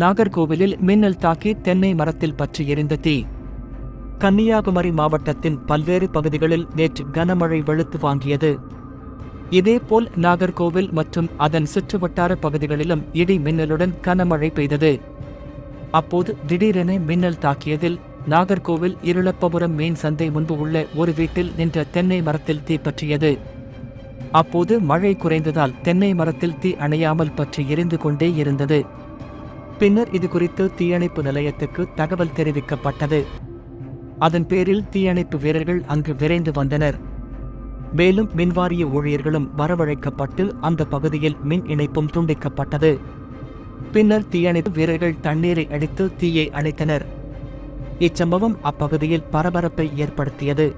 நாகர்கோவிலில் மின்னல் தாக்கி தென்னை மரத்தில் பற்றி எரிந்த தீ. கன்னியாகுமரி மாவட்டத்தின் பல்வேறு பகுதிகளில் நேற்று கனமழை வெளுத்து வாங்கியது. இதேபோல் நாகர்கோவில் மற்றும் அதன் சுற்றுவட்டார பகுதிகளிலும் இடி மின்னலுடன் கனமழை பெய்தது. அப்போது திடீரென மின்னல் தாக்கியதில் நாகர்கோவில் இருளப்பபுரம் மீன் சந்தை முன்பு உள்ள ஒரு வீட்டில் நின்ற தென்னை மரத்தில் தீ பற்றியது. அப்போது மழை குறைந்ததால் தென்னை மரத்தில் தீ அணையாமல் பற்றி எரிந்து கொண்டே இருந்தது. பின்னர் இது குறித்து தீயணைப்பு நிலையத்துக்கு தகவல் தெரிவிக்கப்பட்டது. அதன் பேரில் தீயணைப்பு வீரர்கள் அங்கு விரைந்து வந்தனர். மேலும் மின்வாரிய ஊழியர்களும் வரவழைக்கப்பட்டு அந்த பகுதியில் மின் இணைப்பும் துண்டிக்கப்பட்டது. பின்னர் தீயணைப்பு வீரர்கள் தண்ணீரை அடித்து தீயை அணைத்தனர். இச்சம்பவம் அப்பகுதியில் பரபரப்பை ஏற்படுத்தியது.